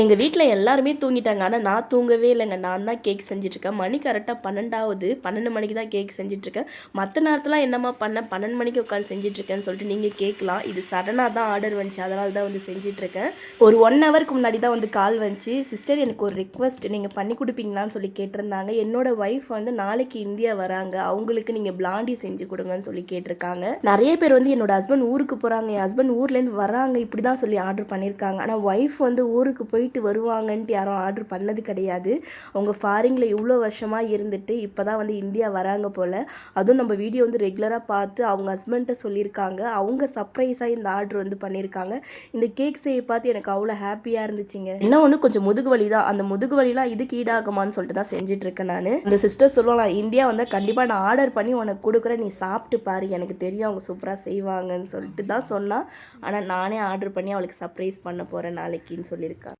எங்கள் வீட்டில் எல்லாருமே தூங்கிட்டாங்க. ஆனால் நான் தூங்கவே இல்லைங்க. நான் தான் கேக் செஞ்சிட்ருக்கேன். மணி கரெக்டாக பன்னெண்டாவது பன்னெண்டு மணிக்கு தான் கேக் செஞ்சிட்ருக்கேன். மற்ற நேரத்தில் என்னம்மா பண்ண? பன்னெண்டு மணிக்கு உட்காந்து செஞ்சிட்ருக்கேன்னு சொல்லிட்டு நீங்கள் கேட்கலாம். இது சடனாக தான் ஆர்டர் வந்துச்சு. அதனால தான் வந்து செஞ்சிட்ருக்கேன். ஒரு ஒன் ஹவருக்கு முன்னாடி தான் வந்து கால் வந்துச்சு. சிஸ்டர் எனக்கு ஒரு ரிக்வஸ்ட் நீங்கள் பண்ணி கொடுப்பீங்களான்னு சொல்லி கேட்டிருந்தாங்க. என்னோடய ஒய்ஃப் வந்து நாளைக்கு இந்தியா வராங்க. அவங்களுக்கு நீங்கள் பிளாண்டி செஞ்சு கொடுங்கன்னு சொல்லி கேட்டிருக்காங்க. நிறைய பேர் வந்து என்னோட ஹஸ்பண்ட் ஊருக்கு போகிறாங்க என் ஹஸ்பண்ட் ஊர்லேருந்து வராங்க. இப்படி தான் சொல்லி ஆர்டர் பண்ணியிருக்காங்க. ஆனால் ஒய்ஃப் வந்து ஊருக்கு போய் போயிட்டு வருவாங்கன்ட்டு யாரும் ஆர்டர் பண்ணது கிடையாது. அவங்க ஃபாரினில் இவ்வளோ வருஷமாக இருந்துட்டு இப்போ தான் வந்து இந்தியா வராங்க போல். அதுவும் நம்ம வீடியோ வந்து ரெகுலராக பார்த்து அவங்க ஹஸ்பண்ட்டை சொல்லியிருக்காங்க. அவங்க சர்ப்ரைஸாக இந்த ஆர்டர் வந்து பண்ணியிருக்காங்க. இந்த கேக் செய்ய பார்த்து எனக்கு அவ்வளோ ஹாப்பியாக இருந்துச்சுங்க. என்ன ஒன்று கொஞ்சம் முதுகு வலி தான். அந்த முதுகு வலிலாம் இதுக்கு ஈடாகுமான்னு சொல்லிட்டு தான் செஞ்சுட்டு இருக்கேன் நான். இந்த சிஸ்டர் சொல்லுவாங்க இந்தியா வந்தால் கண்டிப்பாக நான் ஆர்டர் பண்ணி உனக்கு கொடுக்குறேன். நீ சாப்பிட்டு பாரு. எனக்கு தெரியும் அவங்க சூப்பராக செய்வாங்கன்னு சொல்லிட்டு தான் சொன்னால் ஆனால் நானே ஆர்டர் பண்ணி அவளுக்கு சர்ப்ரைஸ் பண்ண போகிறேன் நாளைக்குன்னு சொல்லியிருக்காங்க